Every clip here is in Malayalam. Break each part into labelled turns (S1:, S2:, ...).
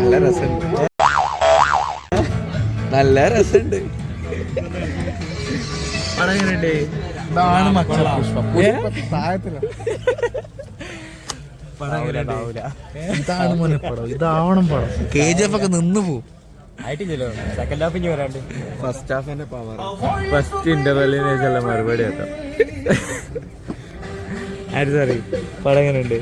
S1: നല്ല രസമുണ്ട്. നല്ല രസമുണ്ട്
S2: ഇതാണ് മോനെ പടം ഇതാവണം പടം
S1: കെ ജി എഫ് ഒക്കെ നിന്ന് പോവും
S3: സെക്കൻഡ് ഹാഫ് ഇനി വരാണ്ട്
S1: ഫസ്റ്റ് ഹാഫിന്റെ പവർ
S3: ഫസ്റ്റ് ഇന്റർവെല്ലിന് ശേഷമുള്ള മറുപടി കേട്ടോ ആര് സോറി? പടം എങ്ങനെയുണ്ട്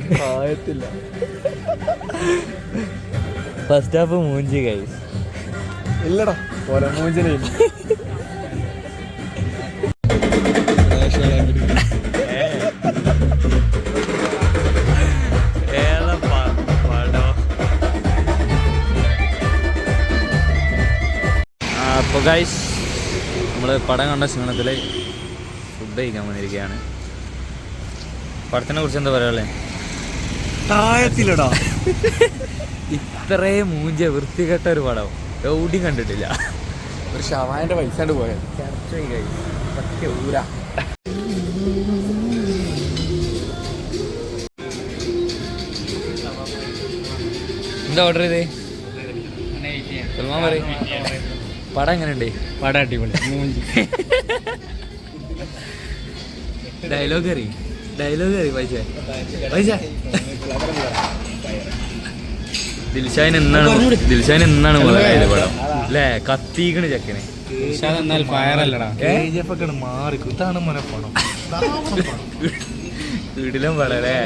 S3: ഫസ്റ്റ് ഹാഫ് മൂഞ്ചി കൈസ്
S1: ഇല്ലടാ പൊലമൂഞ്ചനയില്ല
S3: അപ്പോൾ ഗൈസ് നമ്മൾ പടം കണ്ട ക്ഷീണത്തിൽ ഫുഡ് കഴിക്കാൻ വന്നിരിക്കുകയാണ്. പടത്തിനെ കുറിച്ച് എന്താ പറയാ
S1: ഇത്രേ
S3: ഇത്രയും മൂഞ്ച വൃത്തികെട്ട ഒരു പടം. എവിടെയും കണ്ടിട്ടില്ല.
S1: ഒരു ഷവാന്റെ പൈസ പോയത്
S3: എന്താ ഓർഡർ ചെയ്തേ? സൽമാൻ പറയും. പടം എങ്ങനെയുണ്ട്?
S2: പടം അടിപൊളി.
S3: ഡയലോഗ് അറിയും? ഡയലോഗ് പൈസ. പൈസ. ദിൽഷാൻ എന്നാണ് ദിൽഷാൻ എന്നാണ് മുതലായത് പടം. അല്ലേ? കത്തിക്കണ് ചെക്കനെ.
S2: ഇതാണ് മോനെ പടം.
S3: വീട്ടിലും പടം അല്ലേ?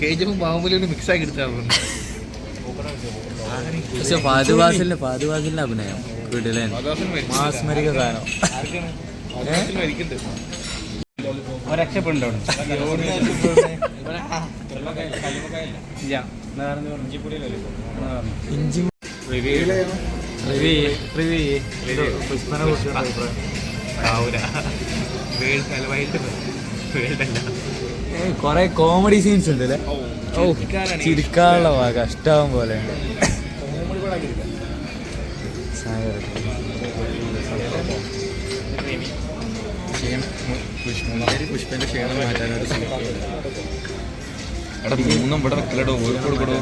S1: K G F Baahubali mix ആക്കി എടുത്താണ്
S3: പക്ഷെ അഭിനയം. വീട്ടിലെ മാസ്മരിക സാധനം. അഭിപ്രായം. കൊറേ കോമഡി സീൻസ് ഉണ്ട് അല്ലേ ഓ ചിരിക്കാനുള്ള ഭാഗം കഷ്ടാവും പോലെ.
S1: പുഷ്പന്റെ ക്ഷേമം മാറ്റാൻ ഒരു എടാ മൂന്നും ഇവിടെ വെക്കലടോ ഒരു കൊടുക്കടോ.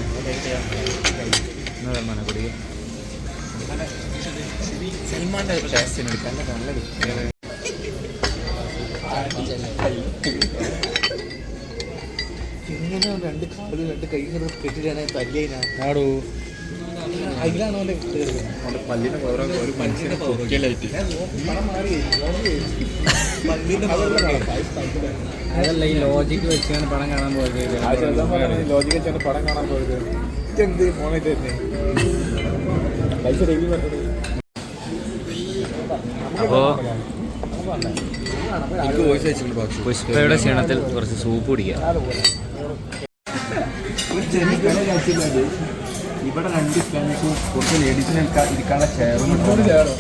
S1: സൽമാന്റെ ടേസ്റ്റിന് എടുക്കാൻ നല്ലത് ഇങ്ങനെ രണ്ട് കാൽ രണ്ട് കൈ കെട്ടിട്ടാണ് തല്ലിയതിനാ
S2: ആടോ.
S1: അതിലാണ് പല്ലിന്റെ പവർ ഒരു മനുഷ്യനെ പൊക്കിയലായിട്ട്.
S2: അതല്ല ഈ ലോജിക്ക് വെച്ചാണ് പടം കാണാൻ പോയത്?
S1: ലോജിക് വെച്ചാണ് പടം കാണാൻ പോയത്. എന്ത് ഫോണായിട്ട് തന്നെ? പൈസ ഡെയിലി
S3: അപ്പോ പുഷ്പയുടെ ക്ഷീണത്തിൽ കുറച്ച് സൂപ്പ് കുടിക്കാം.
S1: ഇവിടെ രണ്ട് കുറച്ച് ലേഡീസിന് ഇരിക്കാനുള്ള ചെയറും ഇരുന്നൂറ് ചെയറും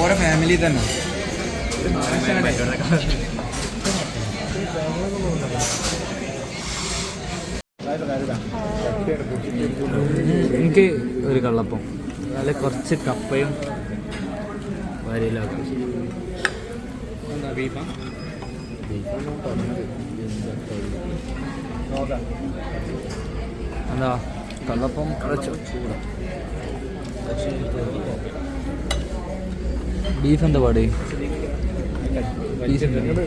S1: ഓരോ ഫാമിലി തന്നെ.
S3: എനിക്ക് ഒരു കള്ളപ്പം. അതിൽ കുറച്ച് കപ്പയും വരയിലാക്കും. എന്താ? കള്ളപ്പം കുറച്ച് ബീഫ് എന്താ പാട്? പീസ് ഉണ്ട് അത്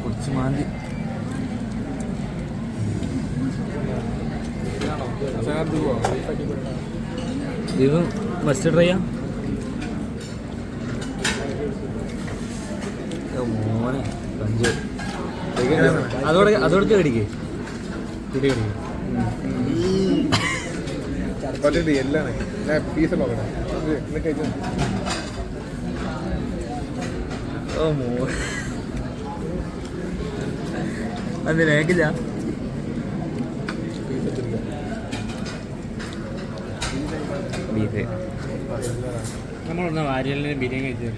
S3: കുറച്ച് മാന്തി ഇത് ഫസ്റ്റ് ട്രൈ മോനെ കഞ്ച് അതോടെ അതോടെ കടിക്കേ
S4: പറ്റുണ്ട് എല്ലാം പീസ് നോക്കട്ടെ ഇന്ന് കഴിച്ചു
S1: ഓ മോ. അത് ലേക്കില്ല
S4: പീസ് എടുത്തിരിക്കുക
S1: ബീഫ്
S2: നമ്മളൊന്ന് വാരിയലിന് ബിരിയാണി കഴിച്ചു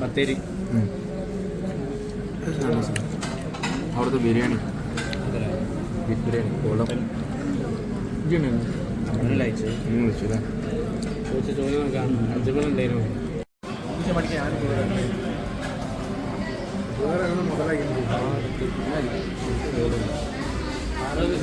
S2: ബത്തേരി.
S1: അവിടുത്തെ ബിരിയാണി. Beef biryani column. വിളിച്ചില്ല
S2: ചോദിച്ച ചോദ്യം നോക്കാം അഞ്ചുകളുണ്ടായിരുന്നു
S4: വേറെ മുതലാക്കി
S2: ആരോഗ്യ